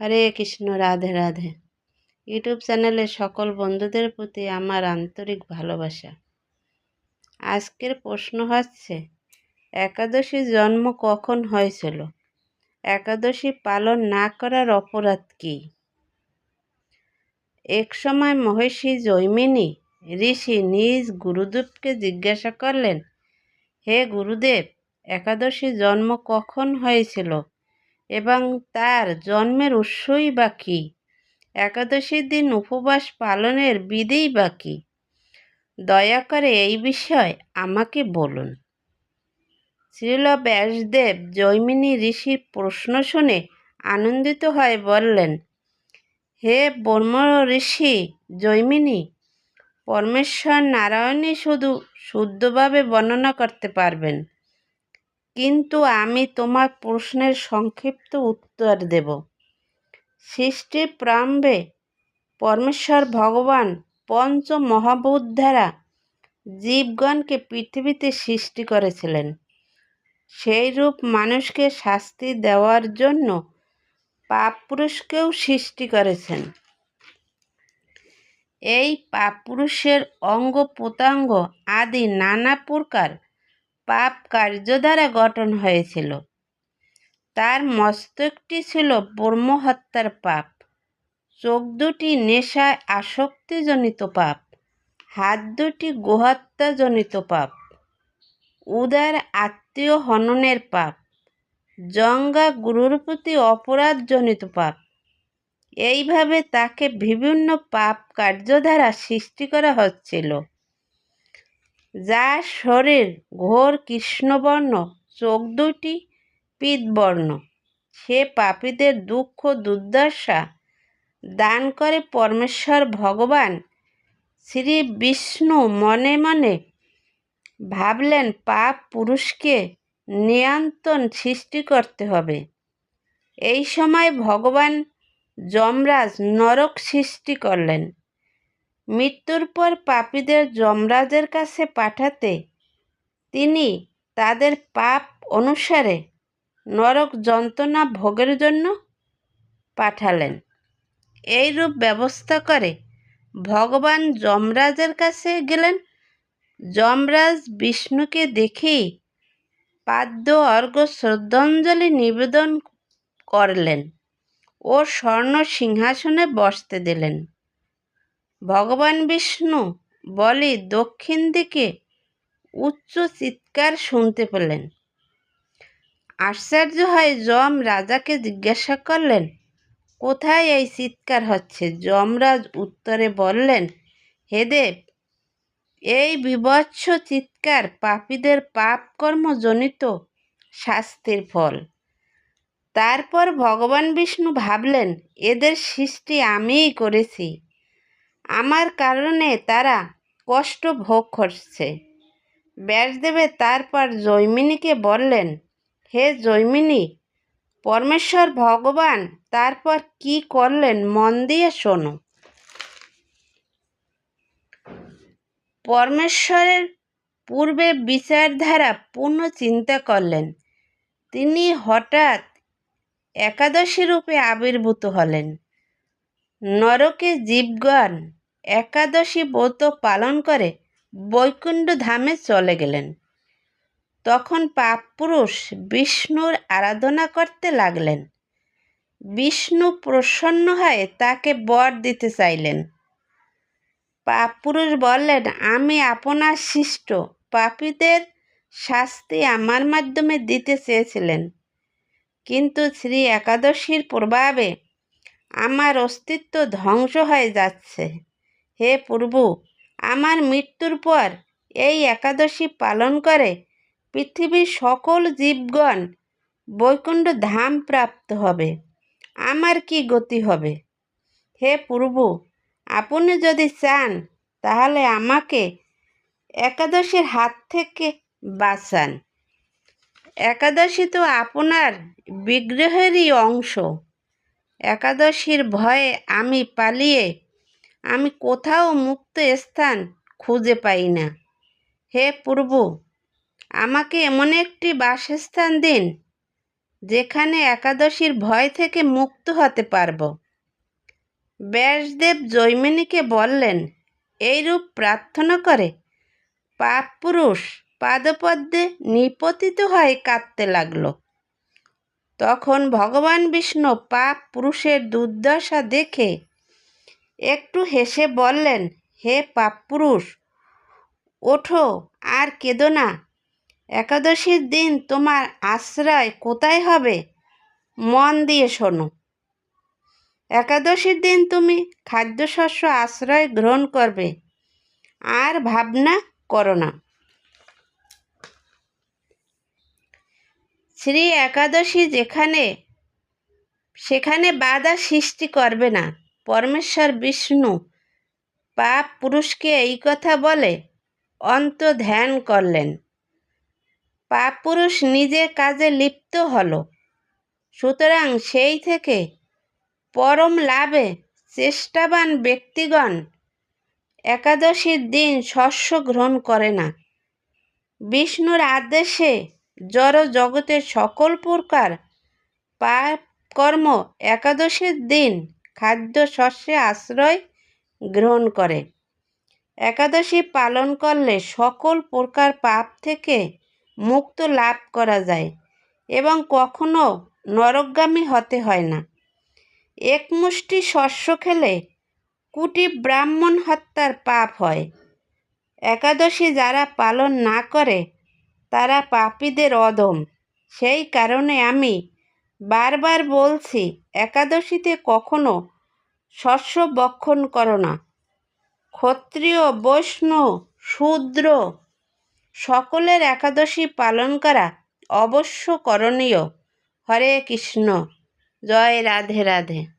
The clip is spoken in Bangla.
হরে কৃষ্ণ, রাধে রাধে। ইউটিউব চ্যানেলে সকল বন্ধুদের প্রতি আমার আন্তরিক ভালোবাসা। আজকের প্রশ্ন হচ্ছে একাদশী জন্ম কখন হয়েছিল? একাদশী পালন না করার অপরাধ কী? এক সময় মহেশী জৈমিনী ঋষি নিজ গুরুদেবকে জিজ্ঞাসা করলেন, হে গুরুদেব একাদশী জন্ম কখন হয়েছিল? এবং তার জন্মের উৎসই বা কী? একাদশীর দিন উপবাস পালনের বিধিই বা কী? দয়া করে এই বিষয় আমাকে বলুন। শ্রীল ব্যাসদেব জৈমিনী ঋষির প্রশ্ন শুনে আনন্দিত হয়ে বললেন, হে ব্রহ্ম ঋষি জৈমিনী, পরমেশ্বর নারায়ণই শুধু শুদ্ধভাবে বর্ণনা করতে পারবেন। কিন্তু আমি তোমার প্রশ্নের সংক্ষিপ্ত উত্তর দেব। সৃষ্টি প্রারম্ভে পরমেশ্বর ভগবান পঞ্চ মহাভূত দ্বারা জীবগণকে পৃথিবীতে সৃষ্টি করেছিলেন। সেই রূপ মানুষকে শাস্তি দেওয়ার জন্য পাপ পুরুষকেও সৃষ্টি করেছেন। এই পাপ পুরুষের অঙ্গ প্রত্যঙ্গ আদি নানা প্রকার পাপ কার্য দ্বারা গঠন হয়েছিল। তার মস্তকটি ছিল ব্রহ্মহত্যার পাপ। চোখ দুটি নেশায় আসক্তিজনিত পাপ, হাত দুটি গোহত্যাজনিত পাপ, উদার আত্মীয় হননের পাপ, জঙ্গা গুরুর প্রতি অপরাধজনিত পাপ। এইভাবে তাকে বিভিন্ন পাপ কার্য দ্বারা সৃষ্টি করা হচ্ছিল। যার শরীর ঘোর কৃষ্ণবর্ণ, চোখ দুটি পিতবর্ণ। সে পাপীদের দুঃখ দুর্দশা দান করে পরমেশ্বর ভগবান। শ্রী বিষ্ণু মনে মনে ভাবলেন, পাপ পুরুষকে নিয়ন্ত্রণ সৃষ্টি করতে হবে। এই সময় ভগবান যমরাজ নরক সৃষ্টি করলেন। মৃত্যুর পর পাপীদের যমরাজের কাছে পাঠাতে তিনি তাদের পাপ অনুসারে নরক যন্ত্রণা ভোগের জন্য পাঠালেন। এইরূপ ব্যবস্থা করে ভগবান যমরাজের কাছে গেলেন। যমরাজ বিষ্ণুকে দেখেই পাদ্য অর্ঘ শ্রদ্ধাঞ্জলি নিবেদন করলেন ও স্বর্ণ সিংহাসনে বসতে দিলেন। ভগবান বিষ্ণু বলে দক্ষিণ দিকে উচ্চ চিৎকার শুনতে পেলেন। আশ্চর্য হয় যম রাজাকে জিজ্ঞাসা করলেন, কোথায় এই চিৎকার হচ্ছে? যমরাজ উত্তরে বললেন, হে দেব, এই বিভৎস চিৎকার পাপীদের পাপকর্মজনিত শাস্তির ফল। তারপর ভগবান বিষ্ণু ভাবলেন, এদের সৃষ্টি আমিই করেছি। আমার কারণে তারা কষ্ট ভোগ করছে। ব্যাসদেবে তারপর জৈমিনীকে বললেন, হে জৈমিনী, পরমেশ্বর ভগবান তারপর কি করলেন মন দিয়ে শোনো। পরমেশ্বরের পূর্বে বিচারধারা পূর্ণ চিন্তা করলেন। তিনি হঠাৎ একাদশী রূপে আবির্ভূত হলেন। নরকে জীবগণ একাদশী ব্রত পালন করে বৈকুণ্ঠ ধামে চলে গেলেন। তখন পাপপুরুষ বিষ্ণুর আরাধনা করতে লাগলেন। বিষ্ণু প্রসন্ন হয়ে তাকে বর দিতে চাইলেন। পাপপুরুষ বললেন, আমি আপনার শিষ্ট, পাপীদের শাস্তি আমার মাধ্যমে দিতে চেয়েছিলেন। কিন্তু শ্রী একাদশীর প্রভাবে আমার অস্তিত্ব ধ্বংস হয়ে যাচ্ছে। হে প্রভু আমার মৃত্যুর পর এই একাদশী পালন করে পৃথিবীর সকল জীবগণ বৈকুণ্ঠ ধাম প্রাপ্ত হবে। আমার কি গতি হবে? হে প্রভু আপনি যদি চান, তাহলে আমাকে একাদশীর হাত থেকে বাঁচান। একাদশী তো আপনার বিগ্রহেরই অংশ। একাদশীর ভয়ে আমি পালিয়ে আমি কোথাও মুক্ত স্থান খুঁজে পাই না। হে প্রভু আমাকে এমন একটি বাসস্থান দিন, যেখানে একাদশীর ভয় থেকে মুক্ত হতে পারব। ব্যাসদেব জৈমিনীকে বললেন, এইরূপ প্রার্থনা করে। পাপ পুরুষ পাদপদ্মে নিপতিত হয়ে কাঁদতে লাগল। তখন ভগবান বিষ্ণু পাপ পুরুষের দুর্দশা দেখে একটু হেসে বললেন, হে পাপ পুরুষ, ওঠো, আর কেঁদো না। একাদশীর দিন তোমার আশ্রয় কোথায় হবে? মন দিয়ে শোনো। একাদশীর দিন তুমি খাদ্যশস্য আশ্রয় গ্রহণ করবে, আর ভাবনা করো না। শ্রী একাদশী যেখানে, সেখানে বাধা সৃষ্টি করবে না। পরমেশ্বর বিষ্ণু, পাপ পুরুষকে এই কথা বলে, অন্ত ধ্যান করলেন। পাপ পুরুষ নিজের কাজে লিপ্ত হল। সুতরাং সেই থেকে পরম লাভে চেষ্টাবান ব্যক্তিগণ একাদশীর দিন শস্য গ্রহণ করে না। বিষ্ণুর আদেশে জড় জগতের সকল প্রকার পাপ কর্ম একাদশীর দিন খাদ্য শস্যে আশ্রয় গ্রহণ করে। একাদশী পালন করলে সকল প্রকার পাপ থেকে মুক্ত লাভ করা যায় এবং কখনো নরকগামী হতে হয় না। এক মুষ্টি শস্য খেলে কুটি ব্রাহ্মণ হত্যার পাপ হয়। একাদশী যারা পালন না করে, তারা পাপীদের অদম সেই কারণে আমি বারবার বলছি, একাদশীতে কখনো শস্য বক্ষণ করো না। ক্ষত্রিয়, বৈষ্ণব, শূদ্র সকলের একাদশী পালন করা অবশ্য করণীয়। হরে কৃষ্ণ। জয় রাধে রাধে।